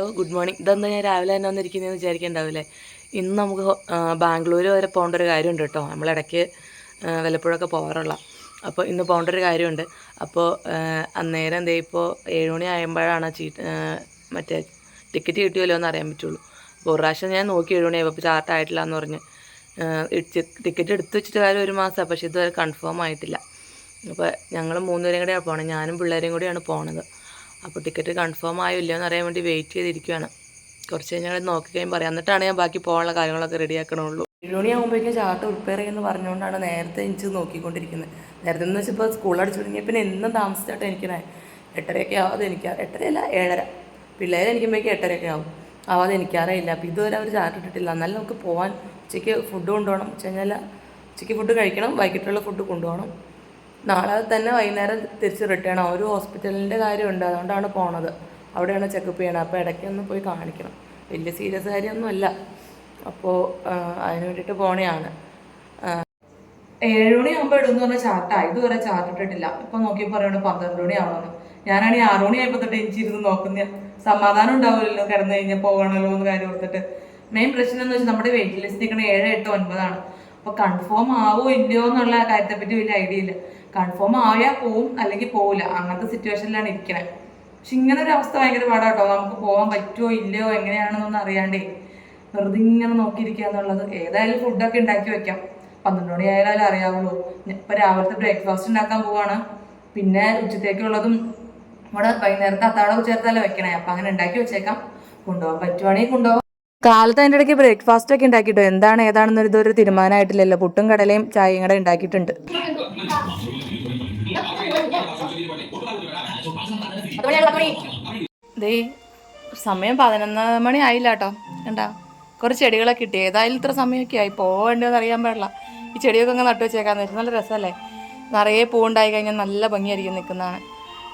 Hello good morning ഇതെന്താ ഞാൻ രാവിലെ തന്നെ വന്നിരിക്കുന്നതെന്ന് വിചാരിക്കണ്ടാവില്ലേ? ഇന്ന് നമുക്ക് ബാംഗ്ലൂർ വരെ പോകേണ്ട ഒരു കാര്യമുണ്ട് കേട്ടോ. നമ്മളിടയ്ക്ക് വല്ലപ്പോഴൊക്കെ പോകാറുള്ള. അപ്പോൾ ഇന്ന് പോകേണ്ട ഒരു കാര്യമുണ്ട്. അപ്പോൾ അന്നേരം എന്തേ ഇപ്പോൾ ഏഴുമണി ആകുമ്പോഴാണ് ചീ മറ്റേ ടിക്കറ്റ് കിട്ടിയല്ലോ എന്ന് അറിയാൻ പറ്റുള്ളൂ. അപ്പോൾ ഒരു പ്രാവശ്യം ഞാൻ നോക്കി ഏഴുമണി ആയപ്പോൾ ഇപ്പോൾ ചാർട്ട് ആയിട്ടില്ല എന്ന് പറഞ്ഞ് ടിക്കറ്റ് എടുത്തു വെച്ചിട്ട് കാര്യം ഒരു മാസമാണ്. പക്ഷേ ഇതുവരെ കൺഫേം ആയിട്ടില്ല. അപ്പോൾ ഞങ്ങൾ മൂന്നുപേരും കൂടെയാണ് പോകണത് ഞാനും പിള്ളേരും കൂടിയാണ് പോണത്. അപ്പോൾ ടിക്കറ്റ് കൺഫേം ആയോ ഇല്ലയോ എന്നറിയാൻ വേണ്ടി വെയിറ്റ് ചെയ്തിരിക്കുകയാണ് കുറച്ച് കഴിഞ്ഞാൽ നോക്കി കഴിയുമ്പോൾ പറയാം. എന്നിട്ടാണ് ഞാൻ ബാക്കി പോകാനുള്ള കാര്യങ്ങളൊക്കെ റെഡിയാക്കണുള്ളൂ ഏഴ് മണിയാകുമ്പോഴേക്കും ചാർട്ട് പ്രിപ്പയർ ചെയ്യുമെന്ന് പറഞ്ഞുകൊണ്ടാണ് നേരത്തെ എനിക്ക് നോക്കിക്കൊണ്ടിരിക്കുന്നത്. നേരത്തെ എന്ന് വെച്ചപ്പോൾ സ്കൂൾ അടിച്ചു തുടങ്ങിയ പിന്നെ എന്നും താമസിച്ചിട്ട് എനിക്കിനെ എട്ടരയൊക്കെ ആവാതെ എനിക്ക് എട്ടരയല്ല ഏഴര. പിള്ളേരെ എനിക്കുമ്പോഴേക്കും എട്ടരയൊക്കെ ആവും. ആവാതെ എനിക്കറിയില്ല. അപ്പോൾ ഇതുവരെ അവർ ചാർട്ട് ഇട്ടിട്ടില്ല. എന്നാലും നമുക്ക് പോകാൻ ഉച്ചയ്ക്ക് ഫുഡ് കൊണ്ടുപോകണം. വെച്ച് കഴിഞ്ഞാൽ ഉച്ചയ്ക്ക് ഫുഡ് കഴിക്കണം. വൈകിട്ടുള്ള ഫുഡ് കൊണ്ടുപോകണം. നാളെ തന്നെ വൈകുന്നേരം തിരിച്ച് റിട്ടേൺ ആവും ഒരു ഹോസ്പിറ്റലിന്റെ കാര്യമുണ്ട്. അതുകൊണ്ടാണ് പോണത്. അവിടെയാണ് ചെക്കപ്പ് ചെയ്യണം അപ്പോൾ ഇടയ്ക്ക് ഒന്ന് പോയി കാണിക്കണം. വലിയ സീരിയസ് കാര്യമൊന്നുമല്ല. അപ്പോൾ അതിന് വേണ്ടിയിട്ട് പോണെയാണ്. ഏഴ് മണിയാകുമ്പോൾ ഇടുമെന്ന് പറഞ്ഞ ചാർട്ടാണ് ഇതുവരെ ചാർട്ട് ഇട്ടിട്ടില്ല. ഇപ്പം നോക്കിയപ്പോൾ പറയുന്നത് പന്ത്രണ്ട് മണി ആവണമെന്ന് ഞാനാണെങ്കിൽ ആറു മണിയായപ്പോൾ തൊട്ട് എനിച്ചിരുന്ന് നോക്കുന്ന. സമാധാനം ഉണ്ടാവില്ലല്ലോ കിടന്നു കഴിഞ്ഞാൽ പോകണമല്ലോ എന്ന് കാര്യം ഓർത്തിട്ട്. മെയിൻ പ്രശ്നം എന്ന് വെച്ചാൽ നമ്മുടെ വെയിറ്റ് ലിസ്റ്റ് നിൽക്കണ ഏഴ് എട്ട് ഒൻപതാണ്. അപ്പോൾ കൺഫേം ആവോ ഇല്ലയോ എന്നുള്ള കാര്യത്തെപ്പറ്റി വലിയ ഐഡിയ ഇല്ല. കൺഫേം ആയാൽ പോവും അല്ലെങ്കിൽ പോവില്ല. അങ്ങനത്തെ സിറ്റുവേഷനിലാണ് ഇരിക്കണേ. പക്ഷെ ഇങ്ങനെ ഒരു അവസ്ഥ ഭയങ്കര പാടാട്ടോ. നമുക്ക് പോകാൻ പറ്റുമോ ഇല്ലയോ എങ്ങനെയാണെന്നൊന്നും അറിയാണ്ടേ. വെറുതെ ഇങ്ങനെ നോക്കിയിരിക്കുക എന്നുള്ളത്. ഏതായാലും ഫുഡൊക്കെ ഉണ്ടാക്കി വെക്കാം. പന്ത്രണ്ട് മണി ആയാലും അറിയാവുള്ളൂ. ഇപ്പം രാവിലത്തെ ബ്രേക്ക്ഫാസ്റ്റ് ഉണ്ടാക്കാൻ പോവാണ്. പിന്നെ ഉച്ചത്തേക്കുള്ളതും ഇവിടെ വൈകുന്നേരത്തെ അത്താഴം ചേർത്താലേ വെക്കണേ. അപ്പം അങ്ങനെ ഉണ്ടാക്കി വെച്ചേക്കാം. കൊണ്ടുപോകാൻ പറ്റുവാണെങ്കിൽ കൊണ്ടുപോകാം കാലത്ത് അതിന്റെ ഇടയ്ക്ക് ബ്രേക്ക്ഫാസ്റ്റ് ഒക്കെ ഉണ്ടാക്കിയിട്ടോ എന്താണ് ഏതാണെന്നൊരു ഇതൊരു തീരുമാനമായിട്ടില്ലല്ലോ. പുട്ടും കടലയും ചായയും കൂടെ ഉണ്ടാക്കിയിട്ടുണ്ട്. ദേ സമയം പതിനൊന്ന് മണി ആയില്ല കേട്ടോ കണ്ടാ? കുറച്ച് ചെടികളൊക്കെ കിട്ടി. ഏതായാലും ഇത്ര സമയമൊക്കെ ആയി. പോവേണ്ടതെന്ന് അറിയാൻ പാടില്ല. ഈ ചെടിയൊക്കെ അങ്ങ് നട്ടു വെച്ചേക്കാന്ന് വെച്ചാൽ നല്ല രസമല്ലേ? നിറയെ പൂവുണ്ടായി കഴിഞ്ഞാൽ നല്ല ഭംഗിയായിരിക്കും നിൽക്കുന്നതാണ്.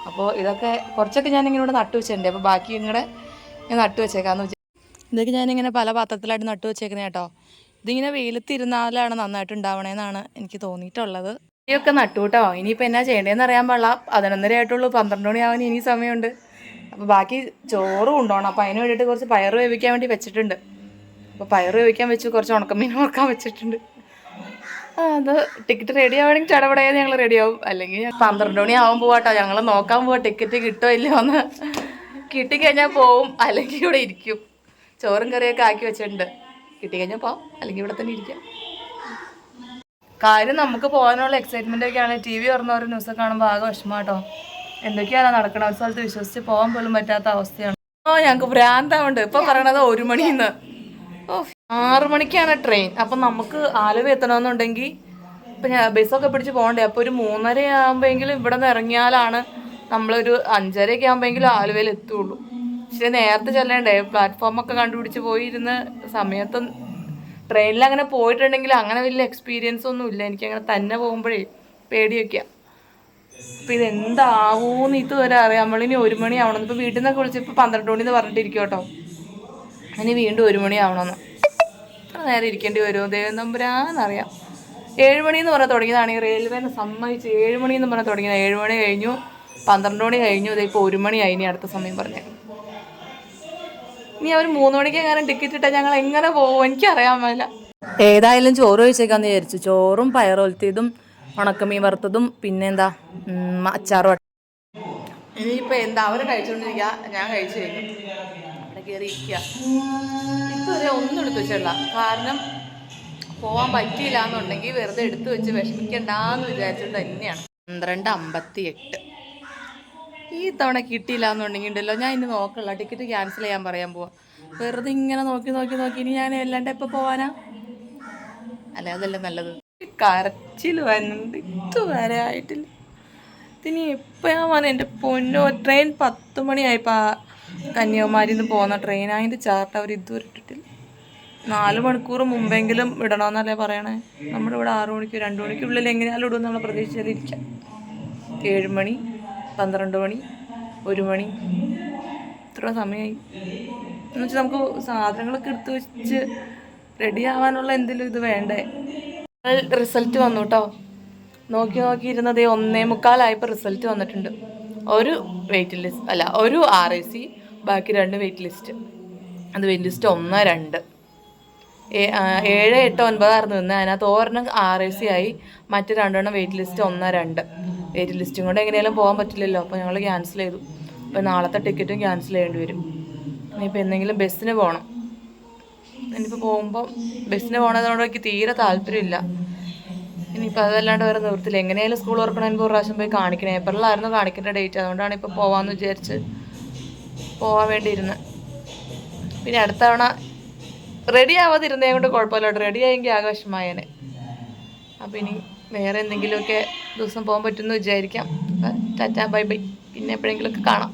അപ്പോൾ ഇതൊക്കെ കുറച്ചൊക്കെ ഞാൻ ഇവിടെ നട്ടു വെച്ചിട്ടുണ്ട്. അപ്പോൾ ബാക്കി ഇങ്ങനെ ഞാൻ നട്ടു വെച്ചേക്കാന്ന് ഇതൊക്കെ ഞാനിങ്ങനെ പല പാത്രത്തിലായിട്ട് നട്ടു വെച്ചേക്കുന്നത് കേട്ടോ. ഇതിങ്ങനെ വെയിലത്തിരുന്നാലാണ് നന്നായിട്ട് ഉണ്ടാവണേന്നാണ് എനിക്ക് തോന്നിയിട്ടുള്ളത്. ഇതൊക്കെ നട്ടു കേട്ടോ ഇനിയിപ്പോൾ എന്നാ ചെയ്യേണ്ടതെന്ന് അറിയാൻ പാടില്ല. പതിനൊന്നര ആയിട്ടുള്ളൂ പന്ത്രണ്ട് മണിയാവാൻ ഇനി സമയമുണ്ട്. അപ്പോൾ ബാക്കി ചോറും കൊണ്ടുപോകണം. അപ്പോൾ അതിന് വേണ്ടിയിട്ട് കുറച്ച് പയർ വേവിക്കാൻ വേണ്ടി വെച്ചിട്ടുണ്ട്. അപ്പോൾ പയർ വേവിക്കാൻ വെച്ച് കുറച്ച് ഉണക്കമീൻ ഉറക്കാൻ വെച്ചിട്ടുണ്ട്. അത് ടിക്കറ്റ് റെഡി ആവണമെങ്കിൽ ചടപടയാതെ ഞങ്ങൾ റെഡി ആവും. അല്ലെങ്കിൽ പന്ത്രണ്ട് മണി ആവാൻ പോവാട്ടോ ഞങ്ങൾ നോക്കാൻ പോവാ ടിക്കറ്റ് കിട്ടോ ഇല്ലയോ എന്ന് കിട്ടിക്കഴിഞ്ഞാൽ പോവും. അല്ലെങ്കിൽ ഇവിടെ ഇരിക്കും. ചോറും കറിയൊക്കെ ആക്കി വെച്ചിട്ടുണ്ട്. കിട്ടി കഴിഞ്ഞാൽ പോവാം അല്ലെങ്കിൽ ഇവിടെ തന്നെ ഇരിക്കാം. കാര്യം നമുക്ക് പോകാനുള്ള എക്സൈറ്റ്മെന്റ് ഒക്കെയാണ്. ടി വി തുറന്ന ന്യൂസ് ന്യൂസൊക്കെ കാണുമ്പോൾ ആകെ വിഷമാട്ടോ എന്തൊക്കെയാണ് നടക്കണ? ഒരു സ്ഥലത്ത് വിശ്വസിച്ച് പോകാൻ പോലും പറ്റാത്ത അവസ്ഥയാണ്. ഓ ഞങ്ങൾക്ക് ഭ്രാന്താവുണ്ട്. ഇപ്പൊ പറയണത് ഒരു മണിന്ന്. ഓ ആറു മണിക്കാണ് ട്രെയിൻ അപ്പം നമുക്ക് ആലുവ എത്തണമെന്നുണ്ടെങ്കിൽ ഇപ്പം ഞാൻ ബസ്സൊക്കെ പിടിച്ച് പോകണ്ടേ? അപ്പോൾ ഒരു മൂന്നര ആകുമ്പോഴെങ്കിലും ഇവിടെ നിന്ന് ഇറങ്ങിയാലാണ് നമ്മളൊരു അഞ്ചരയൊക്കെ ആകുമ്പോഴെങ്കിലും ആലുവയിൽ എത്തുള്ളൂ. പക്ഷേ നേരത്തെ ചെല്ലണ്ടേ? പ്ലാറ്റ്ഫോം ഒക്കെ കണ്ടുപിടിച്ച് പോയിരുന്ന് സമയത്ത് ട്രെയിനിൽ അങ്ങനെ പോയിട്ടുണ്ടെങ്കിൽ അങ്ങനെ വലിയ എക്സ്പീരിയൻസ് ഒന്നും ഇല്ല. എനിക്ക് അങ്ങനെ തന്നെ പോകുമ്പോഴേ പേടിയൊക്കെയാണ് അപ്പം ഇതെന്താവൂന്ന് ഇതുവരെ അറിയാം. നമ്മളിനി ഒരു മണി ആവണം. ഇപ്പൊ വീട്ടിൽ നിന്നൊക്കെ വിളിച്ചപ്പോൾ പന്ത്രണ്ട് മണി എന്ന് പറഞ്ഞിട്ടിരിക്കും കേട്ടോ. ഇനി വീണ്ടും ഒരു മണി ആവണമെന്ന് ഇത്ര നേരം ഇരിക്കേണ്ടി വരുമോ ദേവൻ തമ്പുരാന്നറിയാം ഏഴ് മണി എന്ന് പറഞ്ഞാൽ തുടങ്ങിയതാണ്. ഈ റെയിൽവേനെ സമ്മതിച്ച് ഏഴ് മണി എന്ന് പറഞ്ഞാൽ തുടങ്ങിയത് ഏഴ് മണി കഴിഞ്ഞു പന്ത്രണ്ട് മണി കഴിഞ്ഞു ഇത് ഇപ്പോൾ ഒരു മണിയായി. ഇനി അടുത്ത സമയം പറഞ്ഞേക്കും. ഇനി അവർ മൂന്ന് മണിക്ക് എങ്ങനെ ടിക്കറ്റ് ഇട്ടാൽ ഞങ്ങൾ എങ്ങനെ പോകും? എനിക്കറിയാൻ മേല. ഏതായാലും ചോറ് കഴിച്ചേക്കാന്ന് വിചാരിച്ചു. ചോറും പയറൊലത്തിയതും ഉണക്കമീൻ വറുത്തതും പിന്നെന്താ അച്ചാറും ഇനിയിപ്പോൾ എന്താ അവർ കഴിച്ചുകൊണ്ടിരിക്കുക ഞാൻ കഴിച്ചു കഴിഞ്ഞു അവിടെ കയറി ഇരിക്കുക ഒന്നും എടുത്തു വെച്ചിട്ടില്ല. കാരണം പോവാൻ പറ്റിയില്ല എന്നുണ്ടെങ്കിൽ വെറുതെ എടുത്തു വെച്ച് വിഷമിക്കണ്ടെന്ന് വിചാരിച്ചിട്ട് തന്നെയാണ്. പന്ത്രണ്ട് അമ്പത്തി എട്ട് ഈ തവണ കിട്ടിയില്ല എന്നുണ്ടെങ്കിൽ ഉണ്ടല്ലോ ഞാൻ ഇന്ന് നോക്കല്ല ടിക്കറ്റ് ക്യാൻസൽ ചെയ്യാൻ പറയാൻ പോവാ. വെറുതെ ഇങ്ങനെ നോക്കി നോക്കി നോക്കി ഇനി ഞാൻ എല്ലാണ്ട് എപ്പോൾ പോവാനാ? അല്ല അതല്ല നല്ലത്. കരച്ചിൽ വരുന്നുണ്ട് ഇതുവരെ ആയിട്ടില്ല. ഇനി എപ്പോഴാണ് എന്റെ പൊന്നോ ട്രെയിൻ പത്ത് മണിയായി കന്യാകുമാരിയിൽ നിന്ന് പോകുന്ന ട്രെയിൻ അതിന്റെ ചാർട്ട് അവർ ഇതുവരെ ഇട്ടിട്ടില്ല. നാല് മണിക്കൂർ മുമ്പെങ്കിലും ഇടണമെന്നല്ലേ പറയണേ? നമ്മുടെ ഇവിടെ ആറു മണിക്ക് രണ്ട് മണിക്കുള്ളിൽ എങ്ങനെയാലും ഇടുമെന്നുള്ള പ്രതീക്ഷയിലിരിക്കാം ഏഴ് മണി പന്ത്രണ്ട് മണി ഒരു മണി. ഇത്ര സമയമായി എന്ന് വെച്ചാൽ നമുക്ക് സാധനങ്ങളൊക്കെ എടുത്തു വെച്ച് റെഡി ആവാനുള്ള എന്തെങ്കിലും ഇത് വേണ്ടേ? റിസൾട്ട് വന്നു കേട്ടോ നോക്കി നോക്കി ഇരുന്നത് ഒന്നേ മുക്കാലായപ്പോൾ റിസൾട്ട് വന്നിട്ടുണ്ട്. ഒരു വെയിറ്റ് ലിസ്റ്റ് അല്ല ഒരു ആർ ഐ സി ബാക്കി രണ്ട് വെയിറ്റ് ലിസ്റ്റ് അത് വെയിറ്റ് ലിസ്റ്റ് ഒന്ന് രണ്ട്. ഏഴ് എട്ട് ഒൻപതായിരുന്നു നിന്ന് അതിനകത്ത് ഒരെണ്ണം ആർ ഐ സി ആയി മറ്റ് രണ്ടെണ്ണം വെയിറ്റ് ലിസ്റ്റ് ഒന്ന് രണ്ട്. വെയിറ്റ് ലിസ്റ്റും കൊണ്ട് എങ്ങനെയാലും പോകാൻ പറ്റില്ലല്ലോ. അപ്പോൾ ഞങ്ങൾ ക്യാൻസൽ ചെയ്തു. അപ്പോൾ നാളത്തെ ടിക്കറ്റും ക്യാൻസൽ ചെയ്യേണ്ടി വരും. ഇനിയിപ്പോൾ എന്തെങ്കിലും ബസ്സിന് പോകണം ഇനിയിപ്പോൾ പോകുമ്പോൾ ബസ്സിന് പോകണതിനോട് എനിക്ക് തീരെ താല്പര്യമില്ല. ഇനിയിപ്പോൾ അതല്ലാണ്ട് വേറെ നിവൃത്തില്ല എങ്ങനെയായാലും സ്കൂൾ തുറക്കണതിന് ഒരു പ്രാവശ്യം പോയി കാണിക്കണം. ഏപ്രിലായിരുന്നു കാണിക്കേണ്ട ഡേറ്റ് അതുകൊണ്ടാണ് ഇപ്പോൾ പോകാമെന്ന് വിചാരിച്ച് പോകാൻ വേണ്ടി ഇരുന്നത് പിന്നെ അടുത്ത തവണ റെഡി ആവാതിരുന്നേ കൊണ്ട് കുഴപ്പമില്ല റെഡി ആയെങ്കിൽ ആകെ വിഷമായേനെ അപ്പം ഇനി വേറെ എന്തെങ്കിലുമൊക്കെ ദിവസം പോകാൻ പറ്റുമെന്ന് വിചാരിക്കാം. Tata bye bye. പിന്നെ എപ്പോഴെങ്കിലുമൊക്കെ കാണാം.